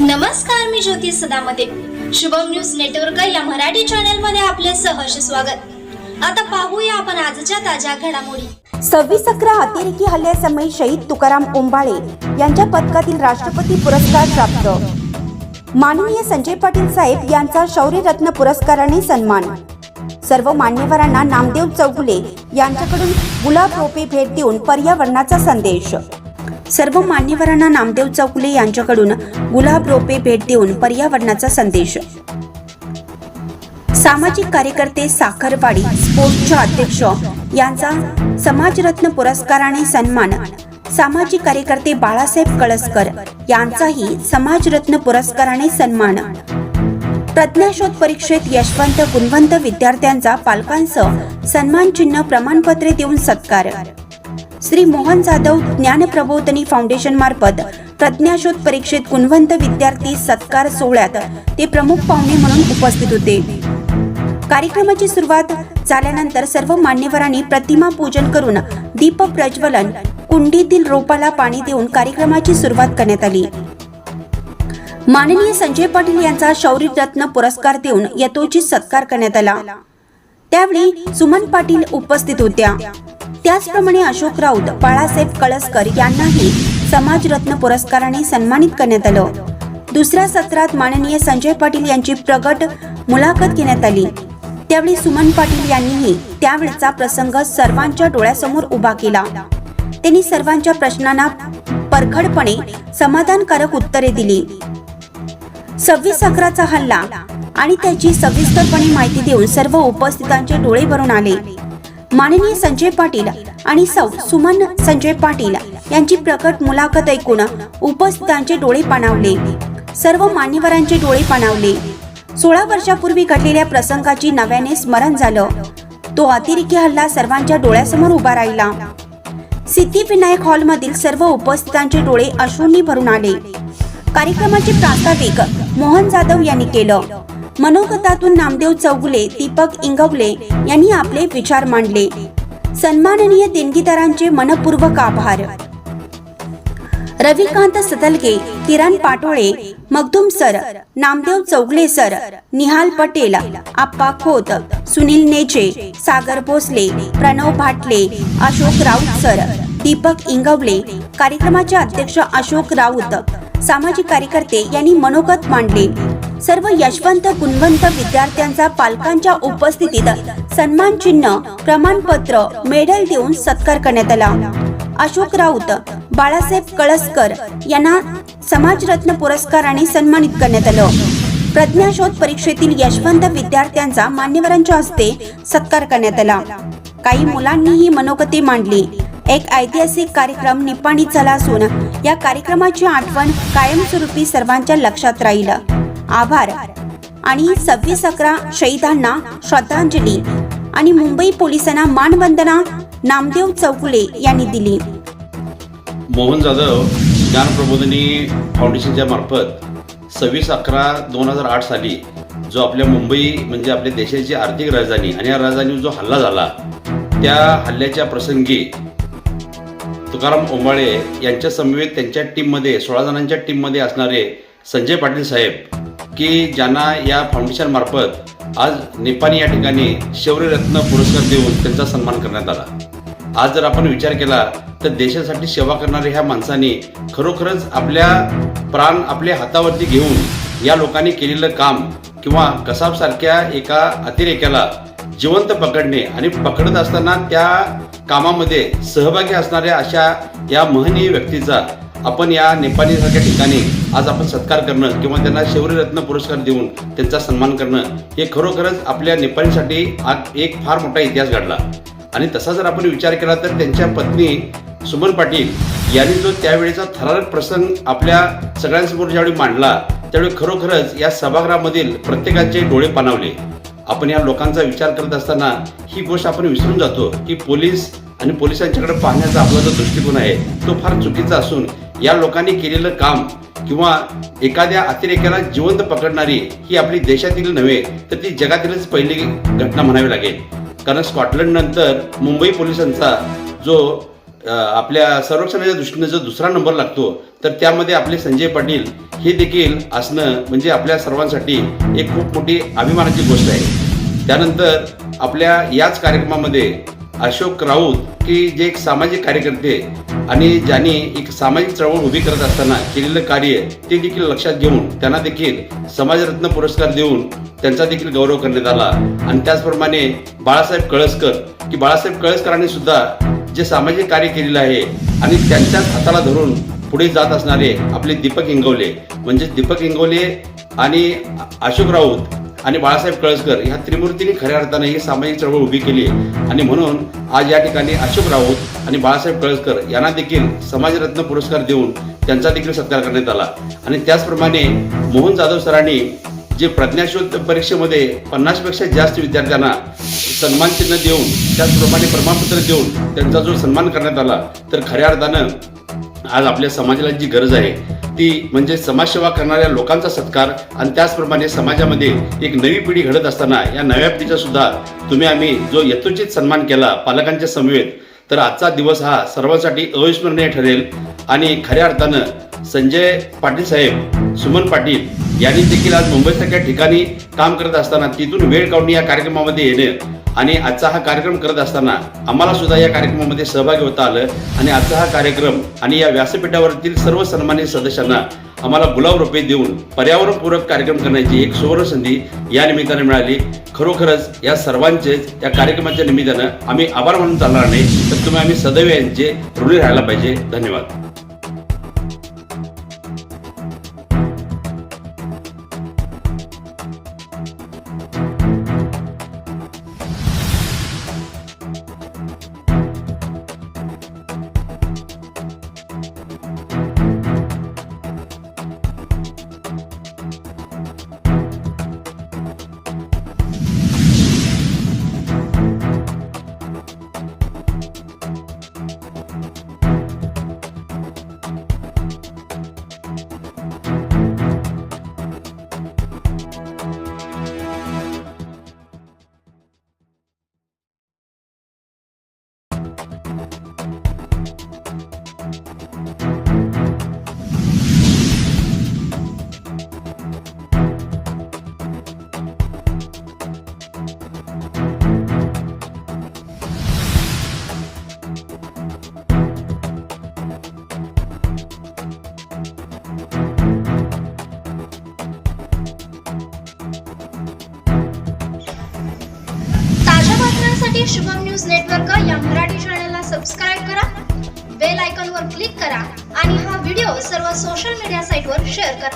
नमस्कार मी Jyoti Sadamate. Shubham news network या मराठी चॅनलमध्ये आपले सहर्ष स्वागत. आता पाहूया आपण आजच्या ताज्या घडामोडी. सव्वीस अकरा अतिरेकी हल्ल्यासमयी शहीद तुकाराम ओंबाळे यांच्या पथकातील राष्ट्रपती पुरस्कार प्राप्त. माननीय संजय पाटील साहेब यांचा शौर्यरत्न पुरस्काराने सन्मान. सर्व मान्यवरांना नामदेव चौगुले यांच्याकडून गुलाब रोपे भेट देऊन पर्यावरणाचा संदेश. सर्व मान्यवरांना नामदेव चौगुले यांच्याकडून गुलाब रोपे भेट देऊन पर्यावरणाचा संदेश. सामाजिक कार्यकर्ते साखरवाडी स्पोर्टच्या अध्यक्ष यांचा समाजरत्न पुरस्काराने सन्मान. सामाजिक कार्यकर्ते बाळासाहेब कळसकर यांचाही समाजरत्न पुरस्काराने सन्मान. प्रज्ञाशोध परीक्षेत यशवंत गुणवंत विद्यार्थ्यांचा पालकांसह सन्मान चिन्ह प्रमाणपत्रे देऊन सत्कार. श्री मोहन जाधव ज्ञान प्रबोधनी फाउंडेशन मार्फत प्रज्ञाशोध परीक्षेत गुणवंत विद्यार्थी सत्कार सोहळ्यात ते प्रमुख पाहुणे म्हणून उपस्थित होते. कार्यक्रमाची सुरुवात झाल्यानंतर सर्व मान्यवरांनी प्रतिमा पूजन करून दीप प्रज्वलन कुंडीतील रोपाला पाणी देऊन कार्यक्रमाची सुरुवात करण्यात आली. माननीय संजय पाटील यांचा शौर्य रत्न पुरस्कार देऊन यथोचित सत्कार करण्यात आला. त्यावेळी सुमन पाटील उपस्थित होत्या. त्याचप्रमाणे अशोक राऊत बाळासाहेब कळसकर यांनाही समाजरत्न पुरस्काराने सन्मानित करण्यात आलं. दुसऱ्या सत्रात माननीय संजय पाटील यांची प्रगट मुलाखत घेण्यात आली. त्यावेळी सुमन पाटील यांनीही त्यावेळचा प्रसंग सर्वांच्या डोळ्यासमोर उभा केला. त्यांनी सर्वांच्या प्रश्नांना परखडपणे समाधानकारक उत्तरे दिली. सव्वीस अकराचा हल्ला आणि त्याची सविस्तरपणे माहिती देऊन सर्व उपस्थितांचे डोळे भरून आले. माननीय संजय पाटील आणि सौ सुमन संजय पाटील यांची प्रकट मुलाखत ऐकून उपस्थितांचे डोळे पाणावले. सर्व मान्यवरांचे डोळे पाणावले. सोळा वर्षापूर्वी घडलेल्या प्रसंगाची नव्याने स्मरण झालं. तो अतिरेकी हल्ला सर्वांच्या डोळ्यासमोर उभा राहिला. सिद्धिविनायक हॉलमधील सर्व उपस्थितांचे डोळे अश्रूंनी भरून आले. कार्यक्रमाचे प्रास्ताविक मोहन जाधव यांनी केलं. मनोगतातून नामदेव चौगुले दीपक इंगवले यांनी आपले विचार मांडले. सन्माननीय देणगीदारांचे मनपूर्वक आभार. Ravikant Satalage Kiran Patole Magdum sir Namdev Chougule sir Nihal Patel Appa Khot Sunil Neche Sagar Bhosale Pranav Bhatale Ashok Raut sir Deepak Ingawale कार्यक्रमाचे अध्यक्ष अशोक राऊत सामाजिक कार्यकर्ते यांनी मनोगत मांडले. सर्व यशवंत गुणवंत विद्यार्थ्यांचा पालकांच्या उपस्थितीत सन्मान चिन्ह प्रमाणपत्र मेडल देऊन सत्कार करण्यात आला. अशोक राऊत बाळासाहेब कळसकर यांना समाजरत्न पुरस्काराने सन्मानित करण्यात आलं. प्रज्ञाशोध परीक्षेतील यशवंत विद्यार्थ्यांचा मान्यवरांच्या हस्ते सत्कार करण्यात आला. काही मुलांनीही मनोगती मांडली. एक ऐतिहासिक कार्यक्रम निपाणीत झाला असून या कार्यक्रमाची आठवण कायमस्वरूपी सर्वांच्या लक्षात राहील. आभार. आणि सव्वीस अकरा शहीदांना श्रद्धांजली. आणि मुंबई पोलिसांना मानवंदना नामदेव चौगुले यांनी दिली. मोहन जाधव ज्ञान प्रबोधिनी फाउंडेशनच्या मार्फत सव्वीस अकरा दोन हजार आठ साली जो आपल्या मुंबई म्हणजे आपल्या देशाची आर्थिक राजधानी आणि या राजधानीवर जो हल्ला झाला त्या हल्ल्याच्या प्रसंगी तुकाराम ओंबाळे यांच्या समवेत त्यांच्या टीममध्ये सोळा जणांच्या टीममध्ये असणारे संजय पाटील साहेब की ज्यांना या फाउंडेशनमार्फत आज निपाणी या ठिकाणी शौर्यरत्न पुरस्कार देऊन त्यांचा सन्मान करण्यात आला. आज जर आपण विचार केला तर देशासाठी सेवा करणाऱ्या ह्या माणसांनी खरोखरच आपल्या प्राण आपल्या हातावरती घेऊन या लोकांनी केलेलं काम किंवा कसाबसारख्या एका अतिरेक्याला जिवंत पकडणे आणि पकडत असताना त्या कामामध्ये सहभागी असणाऱ्या अशा या महनीय व्यक्तीचा आपण या नेपाळीसारख्या ठिकाणी आज आपण सत्कार करणं किंवा त्यांना शौर्यरत्न पुरस्कार देऊन त्यांचा सन्मान करणं हे खरोखरच आपल्या नेपाळीसाठी आज एक फार मोठा इतिहास घडला. आणि तसा जर आपण विचार केला तर त्यांच्या पत्नी सुमन पाटील यांनी जो त्यावेळेचा थरारक प्रसंग आपल्या सगळ्यांसमोर ज्यावेळी मांडला त्यावेळी खरोखरच या सभागृहामधील प्रत्येकाचे डोळे पाणावले. आपण या लोकांचा विचार करत असताना ही गोष्ट आपण विसरून जातो की पोलीस आणि पोलिसांच्याकडे पाहण्याचा आपला जो दृष्टिकोन आहे तो फार चुकीचा असून या लोकांनी केलेलं काम किंवा एखाद्या अतिरेक्याला जिवंत पकडणारी ही आपली देशातील नव्हे तर ती जगातीलच पहिली घटना म्हणावी लागेल. कारण स्कॉटलंड नंतर मुंबई पोलिसांचा जो आपल्या संरक्षणाच्या दृष्टीने जो दुसरा नंबर लागतो तर त्यामध्ये आपले संजय पाटील हे देखील असणं म्हणजे आपल्या सर्वांसाठी एक खूप मोठी अभिमानाची गोष्ट आहे. त्यानंतर आपल्या याच कार्यक्रमामध्ये अशोक राऊत की जे एक सामाजिक कार्यकर्ते आणि ज्यांनी एक सामाजिक चळवळ उभी करत असताना केलेलं कार्य ते देखील लक्षात घेऊन त्यांना देखील समाजरत्न पुरस्कार देऊन त्यांचा देखील गौरव करण्यात आला. आणि त्याचप्रमाणे बाळासाहेब कळसकर की बाळासाहेब कळसकरांनी सुद्धा जे सामाजिक कार्य केलेलं आहे आणि त्यांच्याच हाताला धरून पुढे जात असणारे आपले दीपक इंगवले म्हणजे दीपक इंगवले आणि अशोक राऊत आणि बाळासाहेब कळसकर ह्या त्रिमूर्तींनी खऱ्या अर्थाने ही सामाजिक चळवळ उभी केली आणि म्हणून आज या ठिकाणी अशोक राऊत आणि बाळासाहेब कळसकर यांना देखील समाजरत्न पुरस्कार देऊन त्यांचा देखील सत्कार करण्यात आला. आणि त्याचप्रमाणे मोहन जाधव सरांनी जे प्रज्ञाशोध परीक्षेमध्ये पन्नासपेक्षा जास्त विद्यार्थ्यांना सन्मान चिन्ह देऊन त्याचप्रमाणे प्रमाणपत्र देऊन त्यांचा जो सन्मान करण्यात आला तर खऱ्या अर्थानं आज आपल्या समाजाला जी गरज आहे ती म्हणजे समाजसेवा करणाऱ्या लोकांचा सत्कार आणि त्याचप्रमाणे समाजामध्ये एक नवी पिढी घडत असताना या नव्या पिढीचा सुद्धा तुम्ही आम्ही जो यथोचित सन्मान केला पालकांच्या समवेत तर आजचा दिवस हा सर्वांसाठी अविस्मरणीय ठरेल. आणि खऱ्या अर्थानं संजय पाटील साहेब सुमन पाटील यांनी देखील आज मुंबईसारख्या ठिकाणी काम करत असताना तिथून वेळ काढून या कार्यक्रमामध्ये येणे आणि आजचा हा कार्यक्रम करत असताना आम्हाला सुद्धा या कार्यक्रमामध्ये सहभागी होता आलं. आणि आजचा हा कार्यक्रम आणि या व्यासपीठावरील सर्व सन्मानित सदस्यांना आम्हाला गुलाब रुपये देऊन पर्यावरणपूरक कार्यक्रम करण्याची एक सुवर्ण संधी या निमित्ताने मिळाली. खरोखरच या सर्वांचेच या कार्यक्रमाच्या निमित्तानं आम्ही आभार म्हणून चालणार नाही. तर तुम्ही आम्ही सदैव यांचे ऋणी राहायला पाहिजे. धन्यवाद. शुभम न्यूज नेटवर्क या मराठी चॅनलला सबस्क्राईब करा बेल आयकॉनवर क्लिक करा आणि हा व्हिडिओ सर्व सोशल मीडिया साईटवर शेअर करा.